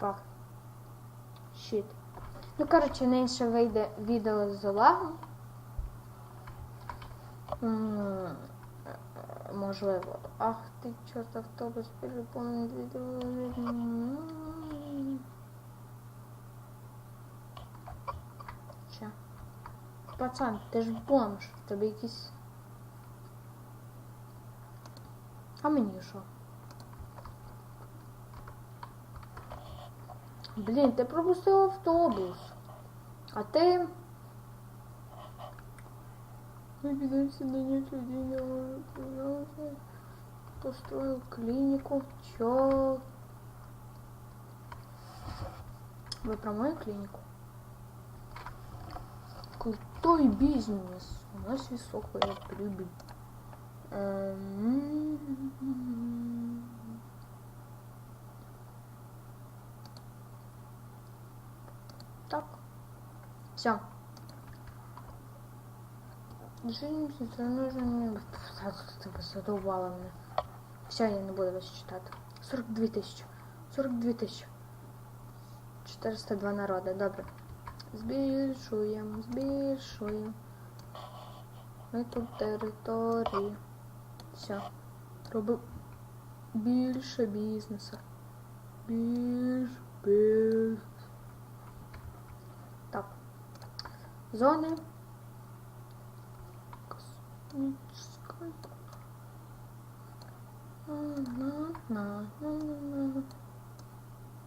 Fuck. Shit. Ну, коротше, на інше вийде відео з Олегом. М, Можливо. Ах ти, чорт, автобус переповнений відео. Ще. Пацан, ти ж бомж, в тебе якісь. А мені що? Блін, ти пропустив автобус. А ти. Выберемся на нет людей может, пожалуйста. Построил клинику. Чё? Вы про мою клинику? Крутой бизнес. У нас высокая прибыль. Так. Все. Женимся, это нужно. Ты задолбала меня. Все, я не буду вас читать. 42 тисячі. 42 тисячі. 402 народи, добре. Збільшуємо, збільшуємо. Ми тут території. Все. Робимо більше бізнесу. Більш, більш. Так. Зони. Космической.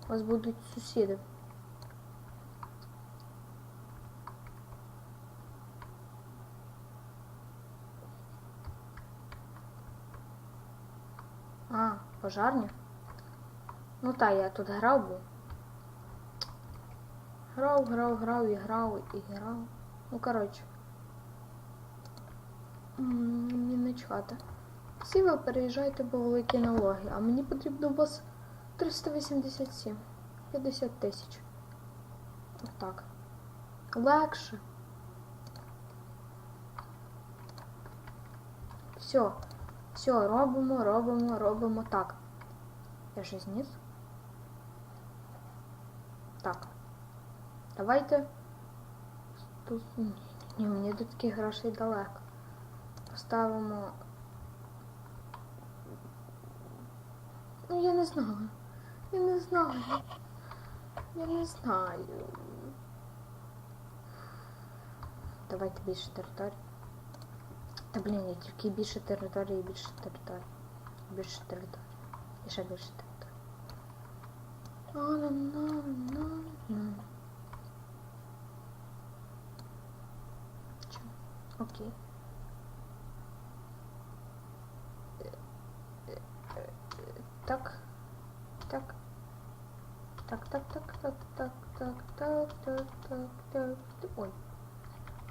У вас будуть сусіди. А, пожарні? Ну та, я тут грав був. Грав, грав, грав і грав і грав. Ну, коротше. Мені не чхати. Всі ви переїжджаєте по великі налоги, а мені потрібно у вас 387. 50 тисяч. Отак. Легше. Все. Все, робимо, робимо, робимо так. Я щось зніс? Так. Давайте. Тут... Ні, ні, мені до таких грошей далеко. Поставимо. Ну, я не знаю. Я не знаю. Я не знаю. Давайте більше територій. Та блін, я тільки більше території, більше території. Більше території. І ще більше території. Окей. Так. Так. Так, так, так, так, так, так, так, так, так, так. Ой.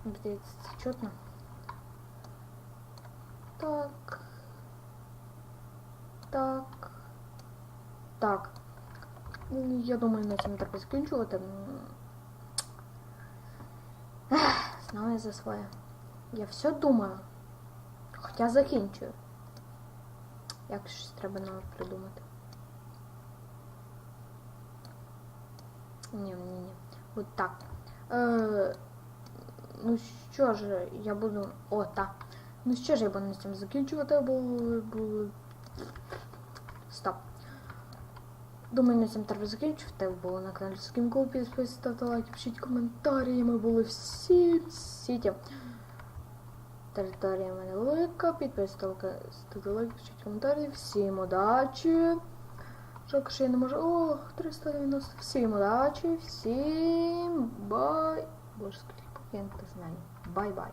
Здається, це чутно. Так. Так. Так. Ну, Я думаю, на цьому треба закінчувати. Ех, Знову я за своє. Я все думаю. Хоча закінчую. Як щось треба нове придумати. Ні, ні, ні. От так. Е, ну що ж, я буду... О, так. Ну що ж, я буду на цьому закінчувати, бо... бо... Стоп. Думаю, на цьому треба закінчувати. Було на каналі Скімкоу. Підписуйтесь, ставте лайки, пишіть коментарі. Ми були всі в сіті. Територія в мене велика. Підписуйтесь, ставте лайк, пишіть коментарі. Всім удачі. Жалко, що я не можу. О, 390. Всім удачі, всім бай. Боже, скільки я не знаю. Бай-бай.